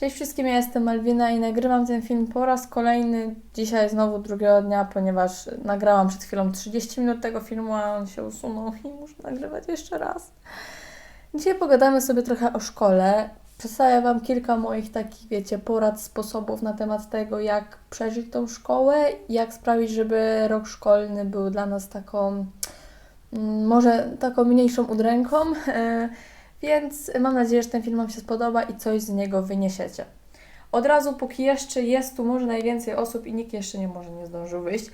Cześć wszystkim, ja jestem Malwina i nagrywam ten film po raz kolejny. Dzisiaj znowu drugiego dnia, ponieważ nagrałam przed chwilą 30 minut tego filmu, a on się usunął i muszę nagrywać jeszcze raz. Dzisiaj pogadamy sobie trochę o szkole. Przedstawię Wam kilka moich takich, wiecie, porad, sposobów na temat tego, jak przeżyć tą szkołę, jak sprawić, żeby rok szkolny był dla nas taką, mm, może taką mniejszą udręką. Więc mam nadzieję, że ten film Wam się spodoba i coś z niego wyniesiecie. Od razu, póki jeszcze jest tu może najwięcej osób i nikt jeszcze nie może nie zdążył wyjść,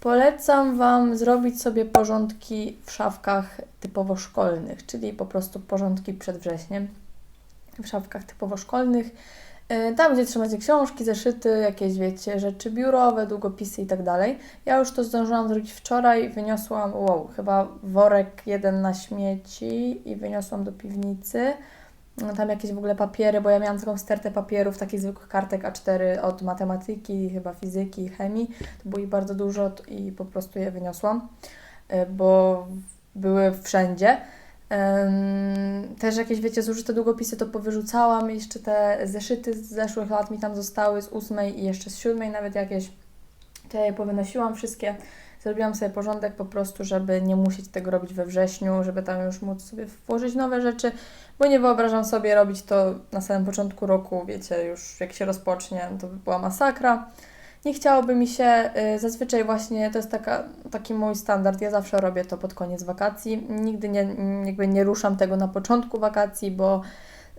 polecam Wam zrobić sobie porządki w szafkach typowo szkolnych, czyli po prostu porządki przed wrześniem w szafkach typowo szkolnych. Yy, Tam, gdzie trzymacie książki, zeszyty, jakieś, wiecie, rzeczy biurowe, długopisy i tak dalej. Ja już to zdążyłam zrobić wczoraj, wyniosłam, wow, chyba worek jeden na śmieci i wyniosłam do piwnicy. No, Tam jakieś w ogóle papiery, bo ja miałam taką stertę papierów, takich zwykłych kartek A4 od matematyki, chyba fizyki, chemii. To było ich bardzo dużo i po prostu je wyniosłam, yy, bo były wszędzie. Też jakieś, wiecie, zużyte długopisy to powyrzucałam, jeszcze te zeszyty z zeszłych lat mi tam zostały, z ósmej i jeszcze z siódmej nawet jakieś, to ja je powynosiłam wszystkie. Zrobiłam sobie porządek po prostu, żeby nie musieć tego robić we wrześniu, żeby tam już móc sobie włożyć nowe rzeczy, bo nie wyobrażam sobie robić to na samym początku roku, wiecie, już jak się rozpocznie, to by była masakra. Nie chciałoby mi się, y, zazwyczaj właśnie to jest taka, taki mój standard, ja zawsze robię to pod koniec wakacji, nigdy nie, jakby nie ruszam tego na początku wakacji, bo,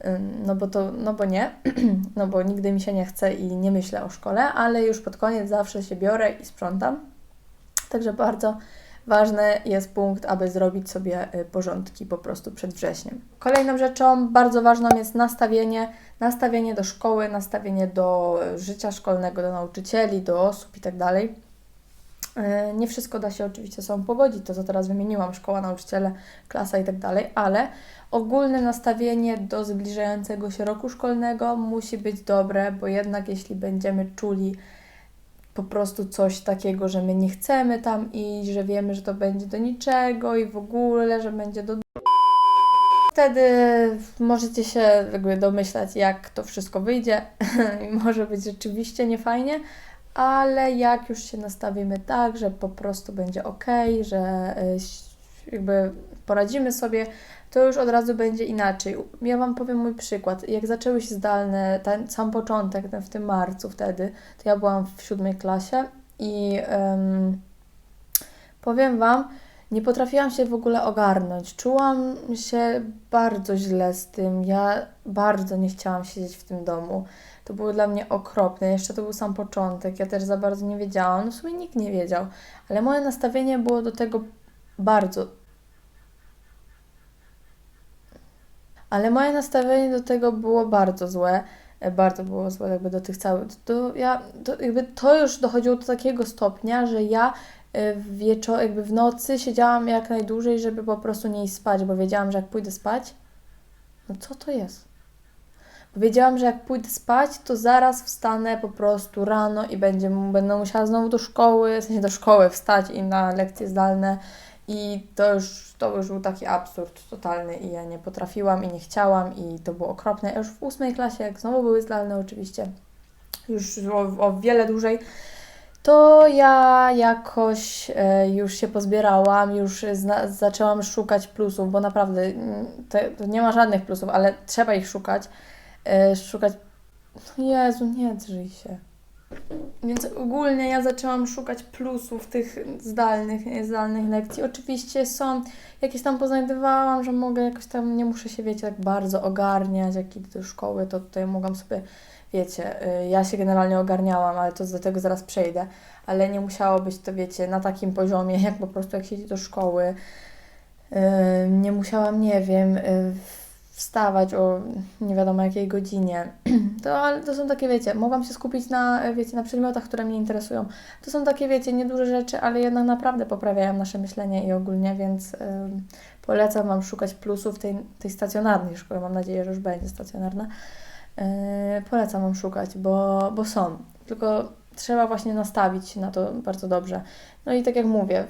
y, no bo to, no bo nie, no bo nigdy mi się nie chce i nie myślę o szkole, ale już pod koniec zawsze się biorę i sprzątam. Także bardzo ważny jest punkt, aby zrobić sobie y, porządki po prostu przed wrześniem. Kolejną rzeczą bardzo ważną jest nastawienie, nastawienie do szkoły, nastawienie do y, życia szkolnego, do nauczycieli, do osób i tak. Y, Nie wszystko da się oczywiście sobą pogodzić, to co teraz wymieniłam, szkoła, nauczyciele, klasa i tak ale ogólne nastawienie do zbliżającego się roku szkolnego musi być dobre, bo jednak jeśli będziemy czuli po prostu coś takiego, że my nie chcemy tam iść, że wiemy, że to będzie do niczego i w ogóle, że będzie do. Wtedy możecie się jakby domyślać, jak to wszystko wyjdzie i może być rzeczywiście niefajnie, ale jak już się nastawimy tak, że po prostu będzie ok, że y, jakby poradzimy sobie, to już od razu będzie inaczej. Ja Wam powiem mój przykład. Jak zaczęły się zdalne, ten sam początek, ten w tym marcu wtedy, to ja byłam w siódmej klasie i em, powiem Wam, nie potrafiłam się w ogóle ogarnąć. Czułam się bardzo źle z tym. Ja bardzo nie chciałam siedzieć w tym domu. To było dla mnie okropne. Jeszcze to był sam początek. Ja też za bardzo nie wiedziałam. No w sumie nikt nie wiedział. Ale moje nastawienie było do tego bardzo. Ale moje nastawienie do tego było bardzo złe. E, Bardzo było złe jakby do tych całych. To, ja, to, jakby to już dochodziło do takiego stopnia, że ja e, wieczor, jakby w nocy siedziałam jak najdłużej, żeby po prostu nie iść spać, bo wiedziałam, że jak pójdę spać, no co to jest? Bo wiedziałam, że jak pójdę spać, to zaraz wstanę po prostu rano i będzie, będę musiała znowu do szkoły, w sensie do szkoły wstać i na lekcje zdalne. I to już, to już był taki absurd totalny i ja nie potrafiłam i nie chciałam i to było okropne. Ja już w ósmej klasie, jak znowu były zdalne oczywiście, już o, o wiele dłużej, to ja jakoś e, już się pozbierałam, już zna, zaczęłam szukać plusów, bo naprawdę mm, to, nie ma żadnych plusów, ale trzeba ich szukać. E, szukać. Jezu, nie drzyj się. Więc ogólnie ja zaczęłam szukać plusów tych zdalnych, zdalnych lekcji. Oczywiście są jakieś tam poznajdywałam, że mogę jakoś tam, nie muszę się, wiecie, tak bardzo ogarniać, jak idę do szkoły, to tutaj mogłam sobie, wiecie, y, ja się generalnie ogarniałam, ale to do tego zaraz przejdę, ale nie musiało być to, wiecie, na takim poziomie, jak po prostu jak się idzie do szkoły. Y, Nie musiałam, nie wiem, y, wstawać o nie wiadomo jakiej godzinie. To, ale to są takie, wiecie, mogłam się skupić na, wiecie, na przedmiotach, które mnie interesują. To są takie, wiecie, nieduże rzeczy, ale jednak naprawdę poprawiają nasze myślenie i ogólnie, więc ym, polecam Wam szukać plusów tej, tej stacjonarnej szkoły. Mam nadzieję, że już będzie stacjonarna. Yy, polecam Wam szukać, bo, bo są. Tylko trzeba właśnie nastawić się na to bardzo dobrze. No i tak jak mówię,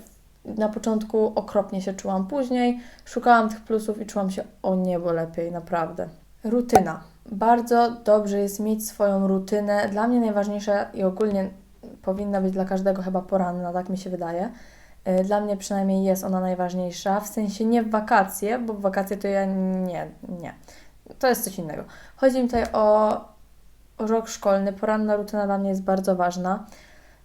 na początku okropnie się czułam, później szukałam tych plusów i czułam się o niebo lepiej, naprawdę. Rutyna. bardzo dobrze jest mieć swoją rutynę. Dla mnie najważniejsze i ogólnie powinna być dla każdego chyba poranna, tak mi się wydaje. Y, Dla mnie przynajmniej jest ona najważniejsza, w sensie nie w wakacje, bo w wakacje to ja nie, nie. To jest coś innego. Chodzi mi tutaj o rok szkolny. Poranna rutyna dla mnie jest bardzo ważna.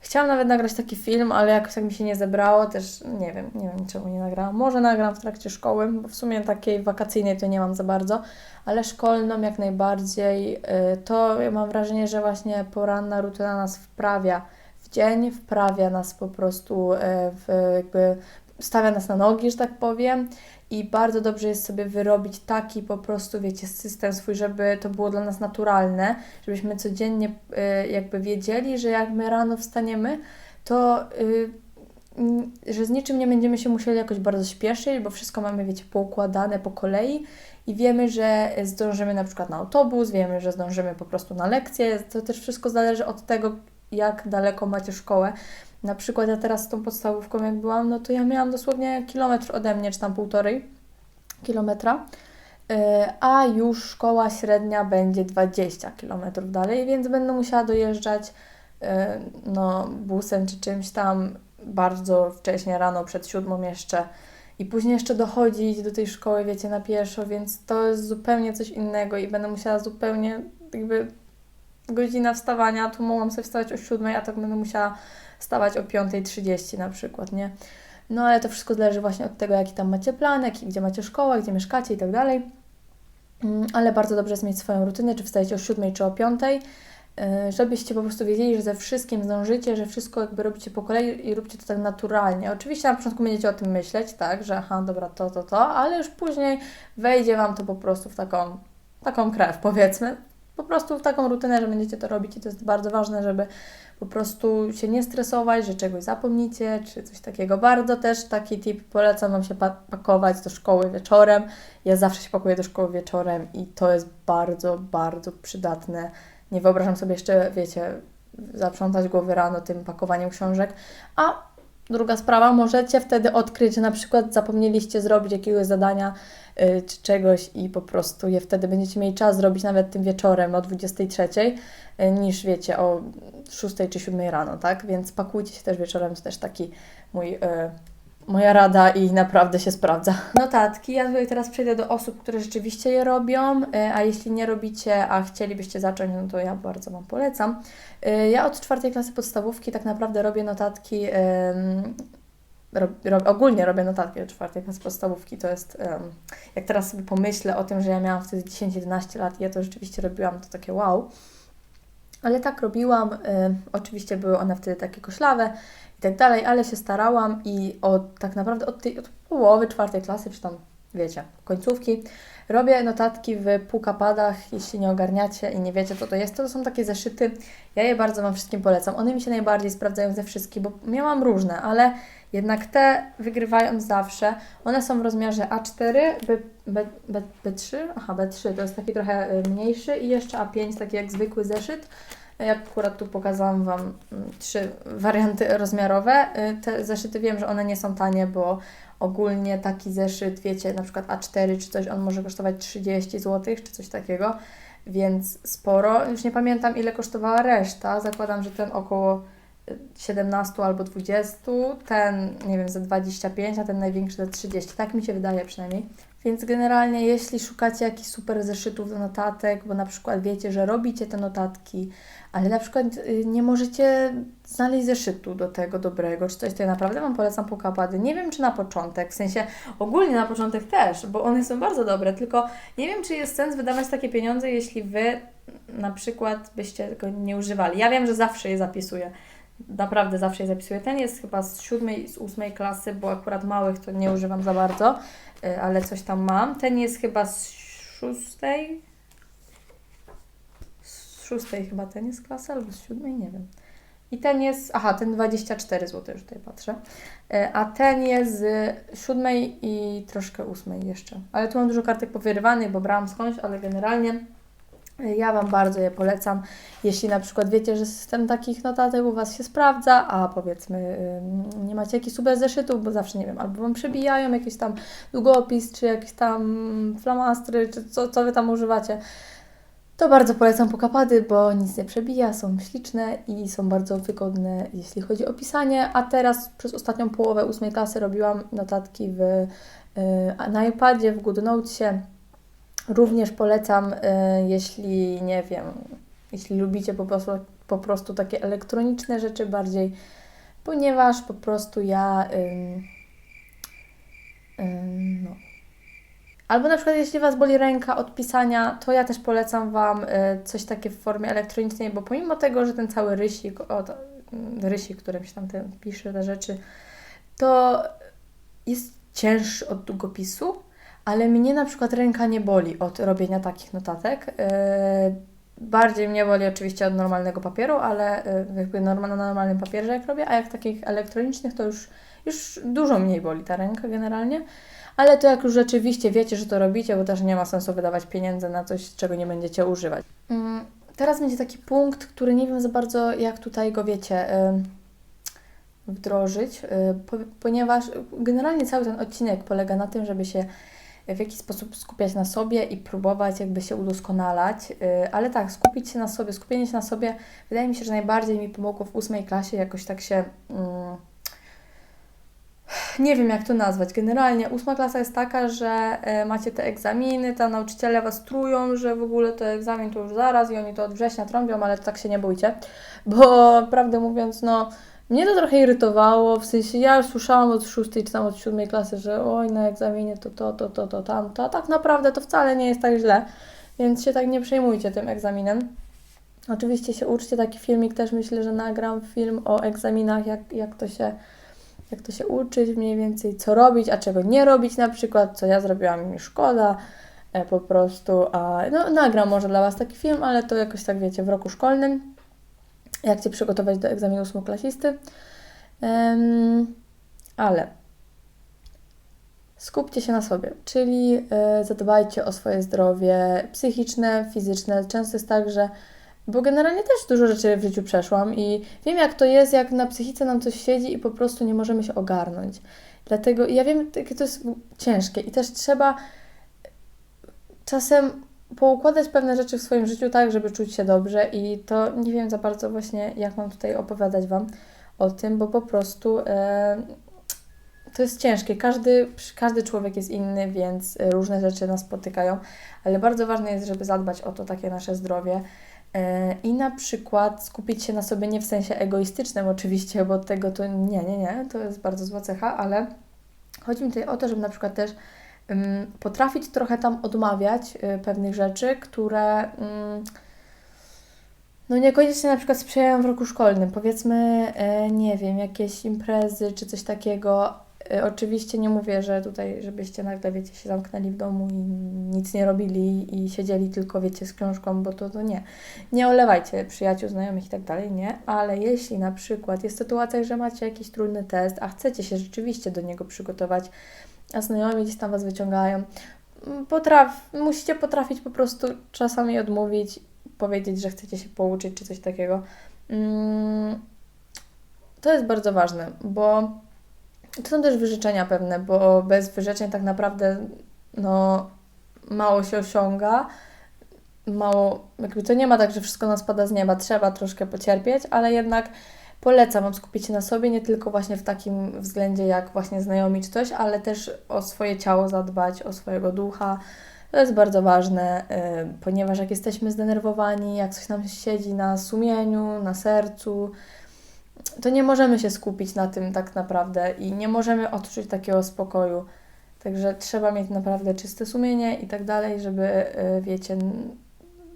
Chciałam nawet nagrać taki film, ale jakoś tak mi się nie zebrało, też nie wiem, nie wiem czemu nie nagrałam. Może nagram w trakcie szkoły, bo w sumie takiej wakacyjnej to nie mam za bardzo, ale szkolną jak najbardziej. Y, To mam wrażenie, że właśnie poranna rutyna nas wprawia w dzień, wprawia nas po prostu y, w jakby stawia nas na nogi, że tak powiem. I bardzo dobrze jest sobie wyrobić taki po prostu, wiecie, system swój, żeby to było dla nas naturalne, żebyśmy codziennie y, jakby wiedzieli, że jak my rano wstaniemy, to y, że z niczym nie będziemy się musieli jakoś bardzo śpieszyć, bo wszystko mamy, wiecie, poukładane po kolei i wiemy, że zdążymy na przykład na autobus, wiemy, że zdążymy po prostu na lekcję. To też wszystko zależy od tego, jak daleko macie szkołę. Na przykład ja teraz z tą podstawówką jak byłam, no to ja miałam dosłownie kilometr ode mnie, czy tam półtorej kilometra, Yy, a już szkoła średnia będzie 20 kilometrów dalej, więc będę musiała dojeżdżać yy, no, busem czy czymś tam bardzo wcześnie rano, przed siódmą jeszcze i później jeszcze dochodzić do tej szkoły, wiecie, na pieszo, więc to jest zupełnie coś innego i będę musiała zupełnie jakby godzina wstawania, tu mogłam sobie wstawać o siódmej, a tak będę musiała wstawać o 5.30 na przykład, nie? No ale to wszystko zależy właśnie od tego, jaki tam macie plan, jaki, gdzie macie szkołę, gdzie mieszkacie i tak dalej. Mm, Ale bardzo dobrze jest mieć swoją rutynę, czy wstajecie o 7 czy o 5, yy, żebyście po prostu wiedzieli, że ze wszystkim zdążycie, że wszystko jakby robicie po kolei i róbcie to tak naturalnie. Oczywiście na początku będziecie o tym myśleć, tak, że aha, dobra, to, to, to, ale już później wejdzie Wam to po prostu w taką, taką krew, powiedzmy. Po prostu w taką rutynę, że będziecie to robić i to jest bardzo ważne, żeby po prostu się nie stresować, że czegoś zapomnicie, czy coś takiego. Bardzo też taki tip, polecam Wam się pa- pakować do szkoły wieczorem. Ja zawsze się pakuję do szkoły wieczorem i to jest bardzo, bardzo przydatne. Nie wyobrażam sobie jeszcze, wiecie, zaprzątać głowy rano tym pakowaniem książek. A druga sprawa, możecie wtedy odkryć, że na przykład zapomnieliście zrobić jakiegoś zadania y, czy czegoś i po prostu je wtedy będziecie mieli czas zrobić nawet tym wieczorem o 23, y, niż wiecie o 6 czy 7 rano, tak? Więc pakujcie się też wieczorem, to też taki mój, y, moja rada i naprawdę się sprawdza. Notatki, ja tutaj teraz przejdę do osób, które rzeczywiście je robią, y, a jeśli nie robicie, a chcielibyście zacząć, no to ja bardzo Wam polecam. Y, Ja od czwartej klasy podstawówki tak naprawdę robię notatki ogólnie robię notatki do czwartej klasy podstawówki. To jest, em, jak teraz sobie pomyślę o tym, że ja miałam wtedy 10-11 lat i ja to rzeczywiście robiłam, to takie wow. Ale tak robiłam. em, oczywiście były one wtedy takie koślawe i tak dalej, ale się starałam i od, tak naprawdę od, tej, od połowy czwartej klasy, czy tam wiecie, końcówki, robię notatki w pukapadach, jeśli nie ogarniacie i nie wiecie, co to jest, to są takie zeszyty. Ja je bardzo Wam wszystkim polecam. One mi się najbardziej sprawdzają ze wszystkich, bo miałam różne, ale jednak te wygrywają zawsze. One są w rozmiarze A4, B, B, B, B3, aha, B3 to jest taki trochę y, mniejszy i jeszcze A5, taki jak zwykły zeszyt. Ja akurat tu pokazałam Wam mm, trzy warianty rozmiarowe. Y, Te zeszyty wiem, że one nie są tanie, bo ogólnie taki zeszyt, wiecie, na przykład A4 czy coś, on może kosztować 30 zł czy coś takiego, więc sporo. Już nie pamiętam ile kosztowała reszta. Zakładam, że ten około y, 17 albo 20, ten nie wiem za 25, a ten największy za 30. Tak mi się wydaje przynajmniej. Więc generalnie, jeśli szukacie jakichś super zeszytów do notatek, bo na przykład wiecie, że robicie te notatki, ale na przykład y, nie możecie znaleźć zeszytu do tego dobrego, czy coś, to ja naprawdę Wam polecam pokapady. Nie wiem, czy na początek, w sensie ogólnie na początek też, bo one są bardzo dobre, tylko nie wiem, czy jest sens wydawać takie pieniądze, jeśli Wy na przykład byście tego nie używali. Ja wiem, że zawsze je zapisuję. Naprawdę zawsze je zapisuję. Ten jest chyba z siódmej, z ósmej klasy, bo akurat małych to nie używam za bardzo, y, ale coś tam mam. Ten jest chyba z szóstej, z szóstej chyba ten jest klasy, albo z siódmej, nie wiem. I ten jest, aha, ten 24 zł, już tutaj patrzę. E, A ten jest z siódmej i troszkę ósmej jeszcze. Ale tu mam dużo kartek powyrywanych, bo brałam skądś, ale generalnie ja Wam bardzo je polecam. Jeśli na przykład wiecie, że system takich notatek u Was się sprawdza, a powiedzmy nie macie jakichś super zeszytów, bo zawsze, nie wiem, albo Wam przebijają jakiś tam długopis, czy jakieś tam flamastry, czy co, co Wy tam używacie, To bardzo polecam pokapady, bo nic nie przebija, są śliczne i są bardzo wygodne, jeśli chodzi o pisanie. A teraz przez ostatnią połowę ósmej klasy robiłam notatki w, y, na iPadzie, w GoodNotesie. Również polecam, y, jeśli nie wiem, jeśli lubicie po prostu, po prostu takie elektroniczne rzeczy bardziej, ponieważ po prostu ja. Ym, ym, no Albo na przykład jeśli Was boli ręka od pisania, to ja też polecam Wam y, coś takie w formie elektronicznej, bo pomimo tego, że ten cały rysik, o, to, mm, rysik, którym się tam ten pisze te rzeczy, to jest cięższy od długopisu, ale mnie na przykład ręka nie boli od robienia takich notatek. Y, bardziej mnie boli oczywiście od normalnego papieru, ale y, jakby na normalnym papierze jak robię, a jak takich elektronicznych to już, już dużo mniej boli ta ręka generalnie ale to jak już rzeczywiście wiecie, że to robicie, bo też nie ma sensu wydawać pieniędzy na coś, czego nie będziecie używać. Mm, teraz będzie taki punkt, który nie wiem za bardzo, jak tutaj go wiecie wdrożyć, y, ponieważ generalnie cały ten odcinek polega na tym, żeby się w jakiś sposób skupiać na sobie i próbować jakby się udoskonalać, y, ale tak, skupić się na sobie, skupienie się na sobie, wydaje mi się, że najbardziej mi pomogło w ósmej klasie jakoś tak się mm, nie wiem jak to nazwać. Generalnie ósma klasa jest taka, że e, macie te egzaminy, tam nauczyciele Was trują, że w ogóle to egzamin to już zaraz i oni to od września trąbią, ale tak się nie bójcie, bo prawdę mówiąc, no mnie to trochę irytowało, w sensie ja już słyszałam od szóstej czy tam od siódmej klasy, że oj na egzaminie to to, to, to, to, tamto, a tak naprawdę to wcale nie jest tak źle, więc się tak nie przejmujcie tym egzaminem. Oczywiście się uczcie, taki filmik też myślę, że nagram film o egzaminach, jak, jak to się jak to się uczyć mniej więcej, co robić, a czego nie robić na przykład, co ja zrobiłam mi szkoda e, po prostu, a no nagram może dla Was taki film, ale to jakoś tak wiecie, w roku szkolnym, jak Cię przygotować do egzaminu ósmoklasisty, um, ale skupcie się na sobie, czyli y, zadbajcie o swoje zdrowie psychiczne, fizyczne. Często jest tak, że bo generalnie też dużo rzeczy w życiu przeszłam i wiem, jak to jest, jak na psychice nam coś siedzi i po prostu nie możemy się ogarnąć. Dlatego ja wiem, jakie to jest ciężkie i też trzeba czasem poukładać pewne rzeczy w swoim życiu tak, żeby czuć się dobrze i to nie wiem za bardzo właśnie, jak mam tutaj opowiadać Wam o tym, bo po prostu e, to jest ciężkie. Każdy, każdy człowiek jest inny, więc różne rzeczy nas spotykają, ale bardzo ważne jest, żeby zadbać o to takie nasze zdrowie E, I na przykład skupić się na sobie nie w sensie egoistycznym oczywiście, bo tego to nie, nie, nie, to jest bardzo zła cecha, ale chodzi mi tutaj o to, żeby na przykład też potrafić trochę tam odmawiać y, pewnych rzeczy, które um, no niekoniecznie na przykład sprzyjają w roku szkolnym. Powiedzmy, y, nie wiem, jakieś imprezy czy coś takiego, Y, oczywiście nie mówię, że tutaj, żebyście nagle, wiecie, się zamknęli w domu i nic nie robili i siedzieli tylko, wiecie, z książką, bo to, to nie. Nie olewajcie przyjaciół, znajomych i tak dalej, nie. Ale jeśli na przykład jest sytuacja, że macie jakiś trudny test, a chcecie się rzeczywiście do niego przygotować, a znajomi gdzieś tam Was wyciągają, potraf, musicie potrafić po prostu czasami odmówić, powiedzieć, że chcecie się pouczyć czy coś takiego. Mm, to jest bardzo ważne, bo to są też wyrzeczenia pewne, bo bez wyrzeczeń tak naprawdę no, mało się osiąga. Mało, jakby to nie ma tak, że wszystko nas spada z nieba, trzeba troszkę pocierpieć, ale jednak polecam Wam skupić się na sobie, nie tylko właśnie w takim względzie jak właśnie znajomi czy coś, ale też o swoje ciało zadbać, o swojego ducha. To jest bardzo ważne, yy, ponieważ jak jesteśmy zdenerwowani, jak coś nam siedzi na sumieniu, na sercu, to nie możemy się skupić na tym tak naprawdę i nie możemy odczuć takiego spokoju. Także trzeba mieć naprawdę czyste sumienie i tak dalej, żeby, y, wiecie,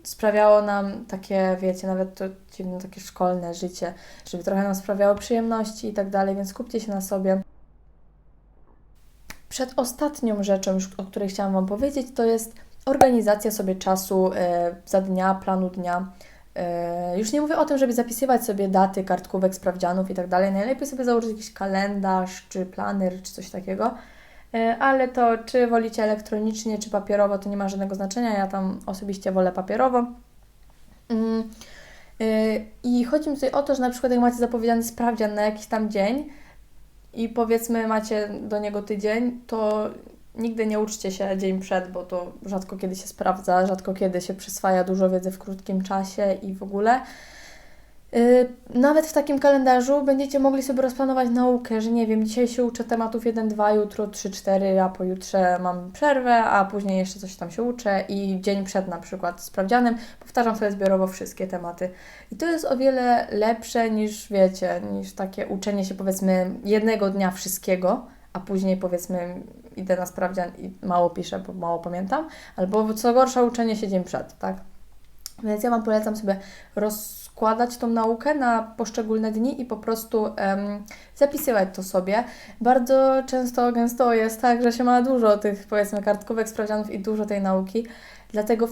sprawiało nam takie, wiecie, nawet to dziwne, takie szkolne życie, żeby trochę nam sprawiało przyjemności i tak dalej, więc skupcie się na sobie. Przed ostatnią rzeczą, o której chciałam Wam powiedzieć, to jest organizacja sobie czasu y, za dnia, planu dnia. E, już nie mówię o tym, żeby zapisywać sobie daty kartkówek, sprawdzianów i tak dalej. Najlepiej sobie założyć jakiś kalendarz, czy planer, czy coś takiego. E, ale to, czy wolicie elektronicznie, czy papierowo, to nie ma żadnego znaczenia. Ja tam osobiście wolę papierowo. Mm, e, I chodzi mi tutaj o to, że na przykład jak macie zapowiedziany sprawdzian na jakiś tam dzień i powiedzmy macie do niego tydzień, to nigdy nie uczcie się dzień przed, bo to rzadko kiedy się sprawdza, rzadko kiedy się przyswaja dużo wiedzy w krótkim czasie i w ogóle. Yy, Nawet w takim kalendarzu będziecie mogli sobie rozplanować naukę, że nie wiem, dzisiaj się uczę tematów 1-2, jutro 3-4, a pojutrze mam przerwę, a później jeszcze coś tam się uczę i dzień przed na przykład sprawdzianem powtarzam sobie zbiorowo wszystkie tematy. I to jest o wiele lepsze niż, wiecie, niż takie uczenie się powiedzmy jednego dnia wszystkiego, a później powiedzmy idę na sprawdzian i mało piszę, bo mało pamiętam, albo co gorsza uczenie się dzień przed, tak? Więc ja Wam polecam sobie rozkładać tą naukę na poszczególne dni i po prostu em, zapisywać to sobie. Bardzo często, gęsto jest tak, że się ma dużo tych powiedzmy kartkówek, sprawdzianów i dużo tej nauki, dlatego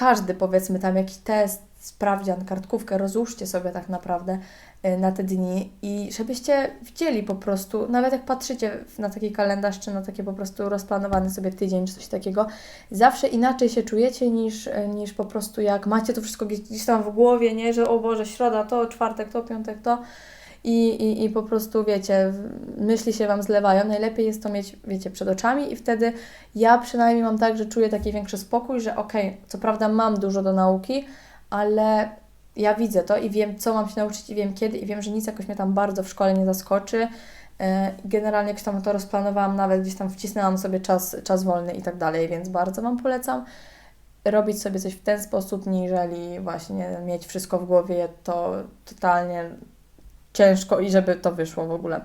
każdy powiedzmy tam jakiś test, sprawdzian, kartkówkę rozłóżcie sobie tak naprawdę y, na te dni i żebyście widzieli po prostu, nawet jak patrzycie na taki kalendarz, czy na takie po prostu rozplanowany sobie tydzień, czy coś takiego, zawsze inaczej się czujecie niż, e, niż po prostu jak macie to wszystko gdzieś tam w głowie, nie, że o Boże, środa to, czwartek to, piątek to i, i, i po prostu wiecie, myśli się Wam zlewają. Najlepiej jest to mieć, wiecie, przed oczami i wtedy ja przynajmniej mam tak, że czuję taki większy spokój, że okej, co prawda mam dużo do nauki, ale ja widzę to i wiem, co mam się nauczyć i wiem kiedy i wiem, że nic jakoś mnie tam bardzo w szkole nie zaskoczy. E, Generalnie jakoś tam to rozplanowałam, nawet gdzieś tam wcisnęłam sobie czas, czas wolny i tak dalej, więc bardzo Wam polecam robić sobie coś w ten sposób, niżeli właśnie mieć wszystko w głowie, to totalnie ciężko i żeby to wyszło w ogóle.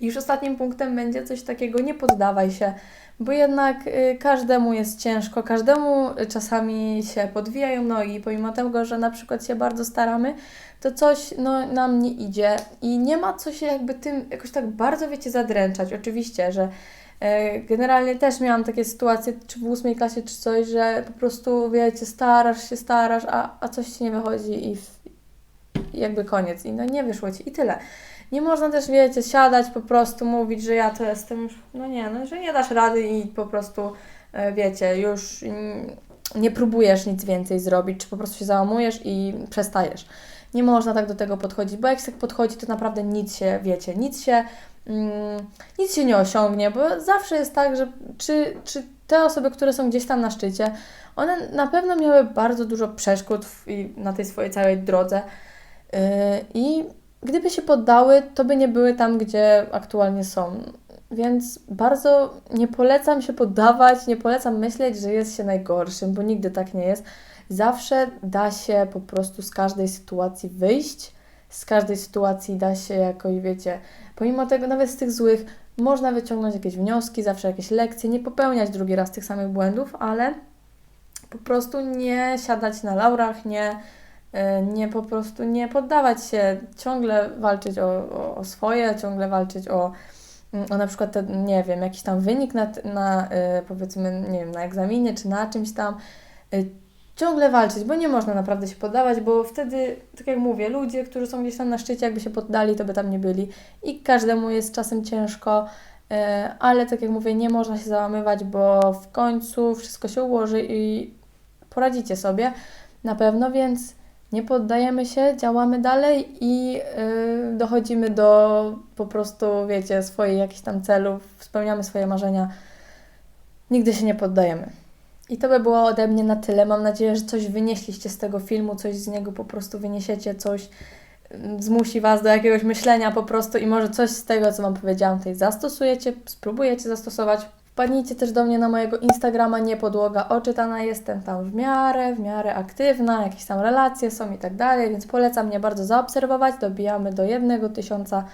I już ostatnim punktem będzie coś takiego, nie poddawaj się, bo jednak y, każdemu jest ciężko, każdemu czasami się podwijają nogi, pomimo tego, że na przykład się bardzo staramy, to coś no, nam nie idzie i nie ma co się jakby tym jakoś tak bardzo, wiecie, zadręczać. Oczywiście, że e, generalnie też miałam takie sytuacje, czy w ósmej klasie, czy coś, że po prostu, wiecie, starasz się, starasz, a, a coś ci nie wychodzi i jakby koniec. I no nie wyszło ci i tyle. Nie można też, wiecie, siadać, po prostu mówić, że ja to jestem już, no nie, no, że nie dasz rady i po prostu, e, wiecie, już nie próbujesz nic więcej zrobić, czy po prostu się załamujesz i przestajesz. Nie można tak do tego podchodzić, bo jak się tak podchodzi, to naprawdę nic się, wiecie, nic się, mm, nic się nie osiągnie, bo zawsze jest tak, że czy, czy te osoby, które są gdzieś tam na szczycie, one na pewno miały bardzo dużo przeszkód w, na tej swojej całej drodze i gdyby się poddały, to by nie były tam, gdzie aktualnie są. Więc bardzo nie polecam się poddawać, nie polecam myśleć, że jest się najgorszym, bo nigdy tak nie jest. Zawsze da się po prostu z każdej sytuacji wyjść, z każdej sytuacji da się jakoś, wiecie, pomimo tego, nawet z tych złych, można wyciągnąć jakieś wnioski, zawsze jakieś lekcje, nie popełniać drugi raz tych samych błędów, ale po prostu nie siadać na laurach, nie, nie po prostu nie poddawać się, ciągle walczyć o, o, swoje, ciągle walczyć o, o na przykład, te, nie wiem, jakiś tam wynik na, na e, powiedzmy, nie wiem, na egzaminie czy na czymś tam. E, Ciągle walczyć, bo nie można naprawdę się poddawać, bo wtedy, tak jak mówię, ludzie, którzy są gdzieś tam na szczycie, jakby się poddali, to by tam nie byli. I każdemu jest czasem ciężko, e, ale tak jak mówię, nie można się załamywać, bo w końcu wszystko się ułoży i poradzicie sobie na pewno, więc nie poddajemy się, działamy dalej i yy, dochodzimy do po prostu, wiecie, swoich jakichś tam celów, spełniamy swoje marzenia. Nigdy się nie poddajemy. I to by było ode mnie na tyle. Mam nadzieję, że coś wynieśliście z tego filmu, coś z niego po prostu wyniesiecie, coś mm, zmusi Was do jakiegoś myślenia po prostu i może coś z tego, co Wam powiedziałam, tutaj zastosujecie, spróbujecie zastosować. Wpadnijcie też do mnie na mojego Instagrama niepodłoga oczytana, jestem tam w miarę, w miarę aktywna, jakieś tam relacje są i tak dalej, więc polecam mnie bardzo zaobserwować, dobijamy do jednego tysiąca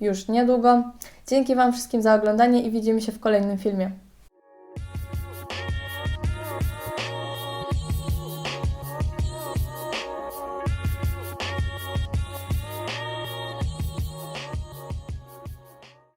już niedługo. Dzięki Wam wszystkim za oglądanie i widzimy się w kolejnym filmie.